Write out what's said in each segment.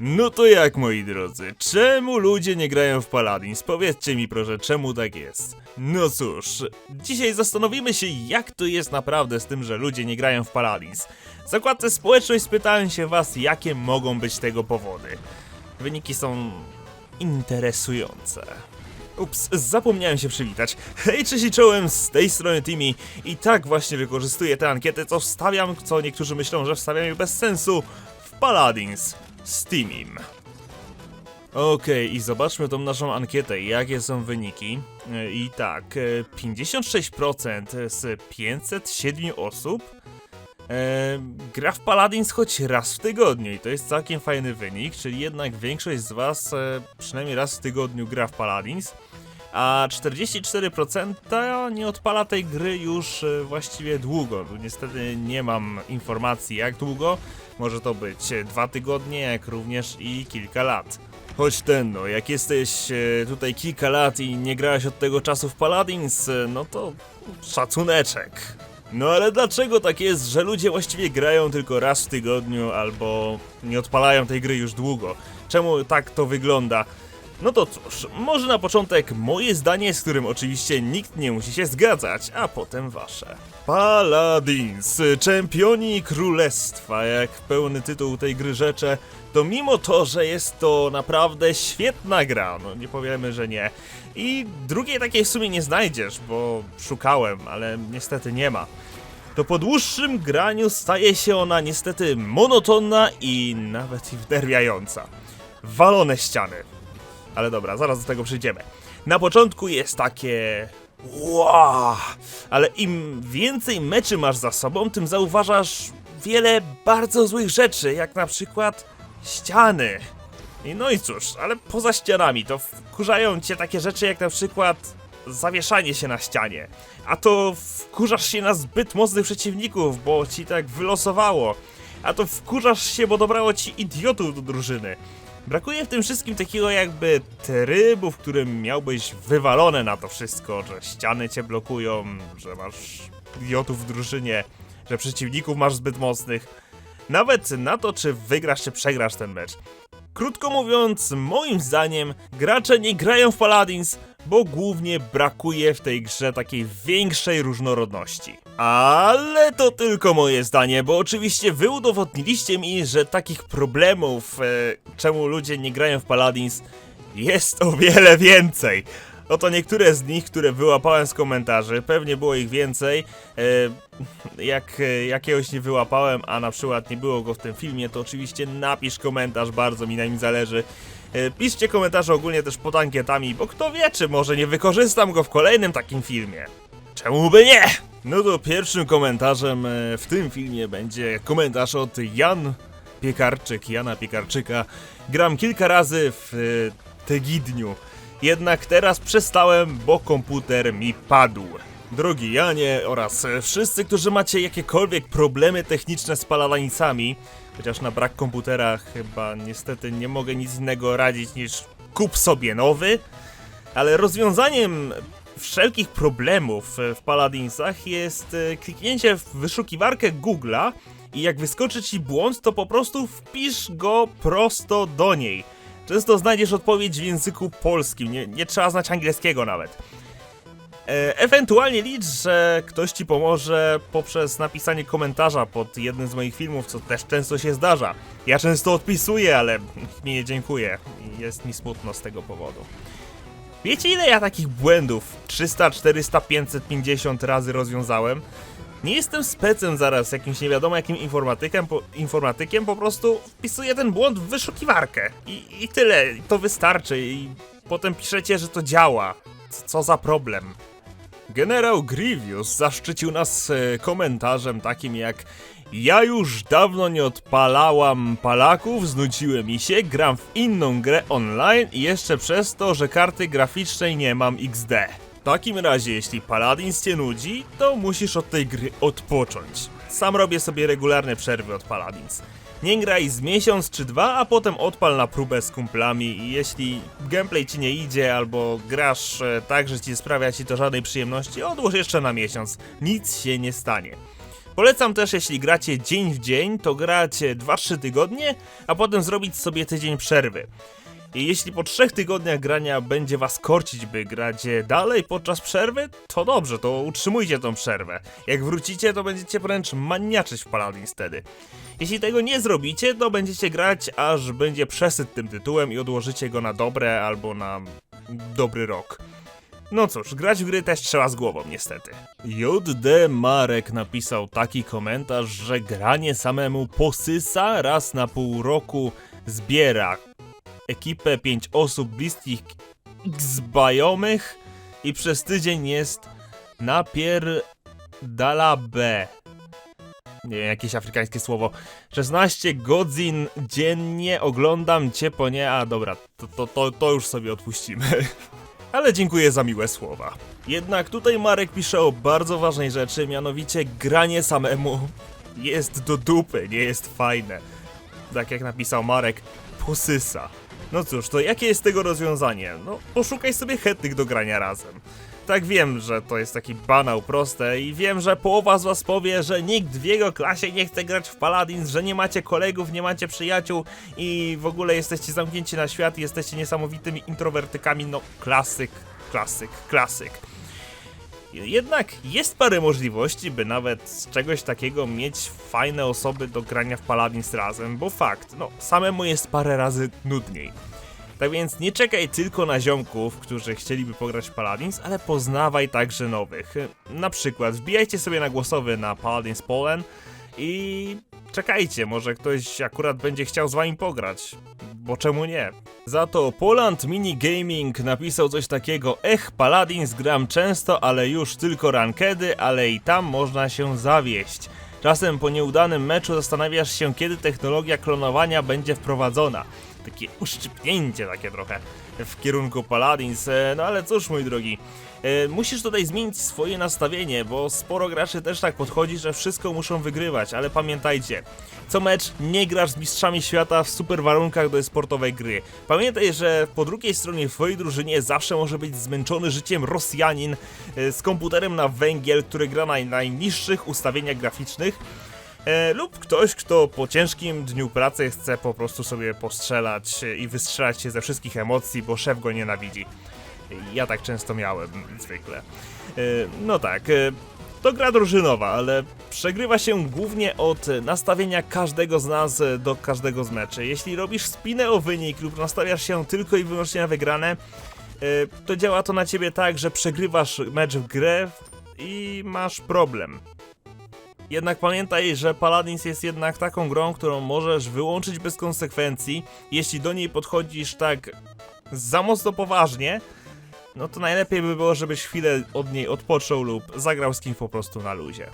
No to jak moi drodzy, czemu ludzie nie grają w Paladins? Powiedzcie mi proszę, czemu tak jest? No cóż, dzisiaj zastanowimy się jak to jest naprawdę z tym, że ludzie nie grają w Paladins. W zakładce społeczność spytałem się was, jakie mogą być tego powody. Wyniki są interesujące. Ups, zapomniałem się przywitać. Hej, cześć czołem, z tej strony Timmy i tak właśnie wykorzystuję te ankiety, co wstawiam, co niektórzy myślą, że wstawiam bez sensu, w Paladins z Teamim. Okej, i zobaczmy tą naszą ankietę, jakie są wyniki. E, I tak, e, 56% z 507 osób e, gra w Paladins choć raz w tygodniu i to jest całkiem fajny wynik, czyli jednak większość z was e, przynajmniej raz w tygodniu gra w Paladins, a 44% nie odpala tej gry już e, właściwie długo. Niestety nie mam informacji jak długo, może to być dwa tygodnie, jak również i kilka lat. Choć ten, no, jak jesteś e, tutaj kilka lat i nie grałeś od tego czasu w Paladins, e, no to szacuneczek. No ale dlaczego tak jest, że ludzie właściwie grają tylko raz w tygodniu albo nie odpalają tej gry już długo? Czemu tak to wygląda? No to cóż, może na początek moje zdanie, z którym oczywiście nikt nie musi się zgadzać, a potem wasze. Paladins, czempioni królestwa, jak pełny tytuł tej gry rzecze, to mimo to, że jest to naprawdę świetna gra, no nie powiemy, że nie. I drugiej takiej w sumie nie znajdziesz, bo szukałem, ale niestety nie ma. To po dłuższym graniu staje się ona niestety monotonna i nawet i wnerwiająca. Walone ściany. Ale dobra, zaraz do tego przyjdziemy. Na początku jest takie. Wow! Ale im więcej meczy masz za sobą, tym zauważasz wiele bardzo złych rzeczy, jak na przykład ściany. I no i cóż, ale poza ścianami to wkurzają cię takie rzeczy jak na przykład zawieszanie się na ścianie. A to wkurzasz się na zbyt mocnych przeciwników, bo ci tak wylosowało. A to wkurzasz się, bo dobrało ci idiotów do drużyny. Brakuje w tym wszystkim takiego jakby trybu, w którym miałbyś wywalone na to wszystko, że ściany cię blokują, że masz idiotów w drużynie, że przeciwników masz zbyt mocnych. Nawet na to, czy wygrasz, czy przegrasz ten mecz. Krótko mówiąc, moim zdaniem, gracze nie grają w Paladins, bo głównie brakuje w tej grze takiej większej różnorodności. Ale to tylko moje zdanie, bo oczywiście wy udowodniliście mi, że takich problemów, e, czemu ludzie nie grają w Paladins, jest o wiele więcej. Oto niektóre z nich, które wyłapałem z komentarzy, pewnie było ich więcej. E, jak e, jakiegoś nie wyłapałem, a na przykład nie było go w tym filmie, to oczywiście napisz komentarz, bardzo mi na nim zależy. E, piszcie komentarze ogólnie też pod ankietami, bo kto wie, czy może nie wykorzystam go w kolejnym takim filmie. Czemu by nie? No to pierwszym komentarzem e, w tym filmie będzie komentarz od Jan Piekarczyk, Jana Piekarczyka. Gram kilka razy w e, Tegidniu, jednak teraz przestałem, bo komputer mi padł. Drogi Janie oraz wszyscy, którzy macie jakiekolwiek problemy techniczne z palalanicami, chociaż na brak komputera chyba niestety nie mogę nic innego radzić niż kup sobie nowy, ale rozwiązaniem wszelkich problemów w Paladinsach jest e, kliknięcie w wyszukiwarkę Google'a i jak wyskoczy ci błąd, to po prostu wpisz go prosto do niej. Często znajdziesz odpowiedź w języku polskim, nie, nie trzeba znać angielskiego nawet. E, ewentualnie licz, że ktoś ci pomoże poprzez napisanie komentarza pod jednym z moich filmów, co też często się zdarza. Ja często odpisuję, ale mi nie dziękuję jest mi smutno z tego powodu. Wiecie ile ja takich błędów 300, 400, 550 razy rozwiązałem? Nie jestem specem zaraz jakimś nie wiadomo jakim informatykiem, po, informatykiem, po prostu wpisuję ten błąd w wyszukiwarkę i, i tyle, to wystarczy i potem piszecie, że to działa. Co za problem? Generał Grievous zaszczycił nas e, komentarzem takim jak Ja już dawno nie odpalałam palaków, znudziły mi się, gram w inną grę online i jeszcze przez to, że karty graficznej nie mam XD. W takim razie, jeśli Paladins cię nudzi, to musisz od tej gry odpocząć. Sam robię sobie regularne przerwy od Paladins. Nie graj z miesiąc czy dwa, a potem odpal na próbę z kumplami i jeśli gameplay ci nie idzie albo grasz e, tak, że ci sprawia ci to żadnej przyjemności, odłóż jeszcze na miesiąc. Nic się nie stanie. Polecam też, jeśli gracie dzień w dzień, to gracie 2-3 tygodnie, a potem zrobić sobie tydzień przerwy. I jeśli po trzech tygodniach grania będzie was korcić, by grać dalej podczas przerwy, to dobrze, to utrzymujcie tą przerwę. Jak wrócicie, to będziecie wręcz maniaczyć w Paladins wtedy. Jeśli tego nie zrobicie, to będziecie grać, aż będzie przesyt tym tytułem i odłożycie go na dobre albo na dobry rok. No cóż, grać w gry też trzeba z głową, niestety. JD Marek napisał taki komentarz, że granie samemu posysa, raz na pół roku zbiera ekipę 5 osób bliskich znajomych i przez tydzień jest napierdala B. Nie wiem, jakieś afrykańskie słowo. 16 godzin dziennie oglądam cię po nie, a dobra, to, to, to, to już sobie odpuścimy. Ale dziękuję za miłe słowa. Jednak tutaj Marek pisze o bardzo ważnej rzeczy, mianowicie granie samemu jest do dupy, nie jest fajne. Tak jak napisał Marek, posysa. No cóż, to jakie jest tego rozwiązanie? No, poszukaj sobie chętnych do grania razem. Tak wiem, że to jest taki banał proste i wiem, że połowa z was powie, że nikt w jego klasie nie chce grać w Paladins, że nie macie kolegów, nie macie przyjaciół i w ogóle jesteście zamknięci na świat i jesteście niesamowitymi introwertykami, no klasyk, klasyk, klasyk. Jednak jest parę możliwości, by nawet z czegoś takiego mieć fajne osoby do grania w Paladins razem, bo fakt, no samemu jest parę razy nudniej. Tak więc nie czekaj tylko na ziomków, którzy chcieliby pograć w Paladins, ale poznawaj także nowych. Na przykład wbijajcie sobie na głosowy na Paladins Polen i czekajcie, może ktoś akurat będzie chciał z wami pograć. Bo czemu nie? Za to Poland Mini Gaming napisał coś takiego Ech, Paladins gram często, ale już tylko rankedy, ale i tam można się zawieść. Czasem po nieudanym meczu zastanawiasz się, kiedy technologia klonowania będzie wprowadzona. Takie uszczypnięcie takie trochę w kierunku Paladins, e, no ale cóż mój drogi, musisz tutaj zmienić swoje nastawienie, bo sporo graczy też tak podchodzi, że wszystko muszą wygrywać, ale pamiętajcie, co mecz nie grasz z mistrzami świata w super warunkach do sportowej gry. Pamiętaj, że po drugiej stronie w twojej drużynie zawsze może być zmęczony życiem Rosjanin e, z komputerem na węgiel, który gra na najniższych ustawieniach graficznych, E, lub ktoś, kto po ciężkim dniu pracy chce po prostu sobie postrzelać e, i wystrzelać się ze wszystkich emocji, bo szef go nienawidzi. Ja tak często miałem, zwykle. E, no tak, e, to gra drużynowa, ale przegrywa się głównie od nastawienia każdego z nas e, do każdego z meczy. Jeśli robisz spinę o wynik lub nastawiasz się tylko i wyłącznie na wygrane, to działa to na ciebie tak, że przegrywasz mecz w grę i masz problem. Jednak pamiętaj, że Paladins jest jednak taką grą, którą możesz wyłączyć bez konsekwencji. Jeśli do niej podchodzisz tak za mocno poważnie, no to najlepiej by było, żebyś chwilę od niej odpoczął lub zagrał z kimś po prostu na luzie.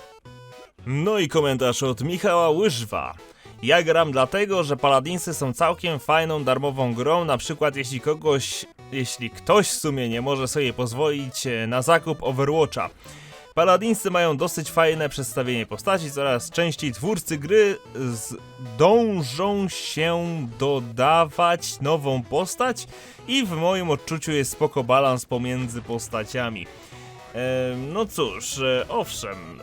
No i komentarz od Michała Łyżwa. Ja gram dlatego, że Paladinsy są całkiem fajną, darmową grą, na przykład jeśli kogoś, jeśli ktoś w sumie nie może sobie pozwolić e, na zakup Overwatcha. Paladinsy mają dosyć fajne przedstawienie postaci, coraz częściej twórcy gry z... dążą się dodawać nową postać i w moim odczuciu jest spoko balans pomiędzy postaciami. Ehm, no cóż, e, owszem,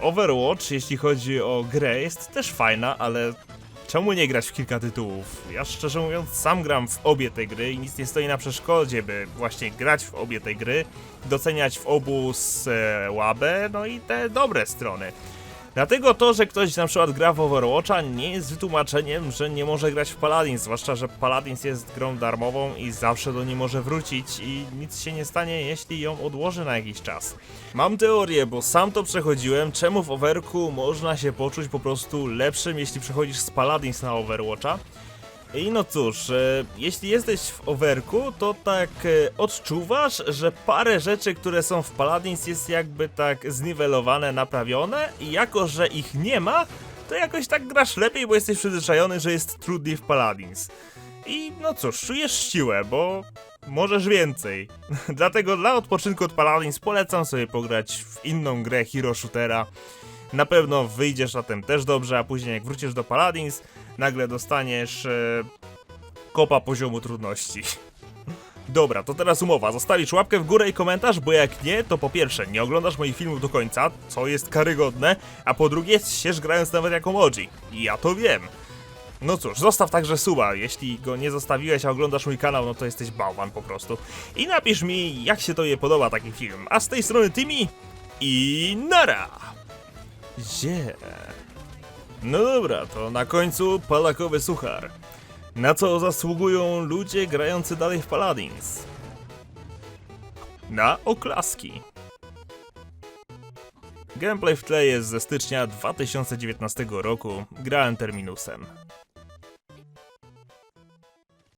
Overwatch, jeśli chodzi o grę, jest też fajna, ale czemu nie grać w kilka tytułów? Ja szczerze mówiąc sam gram w obie te gry i nic nie stoi na przeszkodzie, by właśnie grać w obie te gry, doceniać w obu słabe, no i te dobre strony. Dlatego to, że ktoś na przykład gra w Overwatcha nie jest wytłumaczeniem, że nie może grać w Paladins, zwłaszcza, że Paladins jest grą darmową i zawsze do niej może wrócić i nic się nie stanie, jeśli ją odłoży na jakiś czas. Mam teorię, bo sam to przechodziłem, czemu w Overku można się poczuć po prostu lepszym, jeśli przechodzisz z Paladins na Overwatcha. I no cóż, e, jeśli jesteś w overku, to tak e, odczuwasz, że parę rzeczy, które są w Paladins jest jakby tak zniwelowane, naprawione i jako, że ich nie ma, to jakoś tak grasz lepiej, bo jesteś przyzwyczajony, że jest trudniej w Paladins. I no cóż, czujesz siłę, bo możesz więcej. Dlatego dla odpoczynku od Paladins polecam sobie pograć w inną grę Hero Shootera. Na pewno wyjdziesz na tym też dobrze, a później jak wrócisz do Paladins, nagle dostaniesz e, kopa poziomu trudności. Dobra, to teraz umowa. Zostawisz łapkę w górę i komentarz, bo jak nie, to po pierwsze, nie oglądasz moich filmów do końca, co jest karygodne, a po drugie, siesz grając nawet jako emoji. I ja to wiem. No cóż, zostaw także suba. Jeśli go nie zostawiłeś, a oglądasz mój kanał, no to jesteś bałwan po prostu. I napisz mi, jak się tobie podoba taki film. A z tej strony Tymi i nara! Zie. No dobra, to na końcu palakowy suchar. Na co zasługują ludzie grający dalej w Paladins? Na oklaski. Gameplay w tle jest ze stycznia 2019 roku. Grałem Terminusem.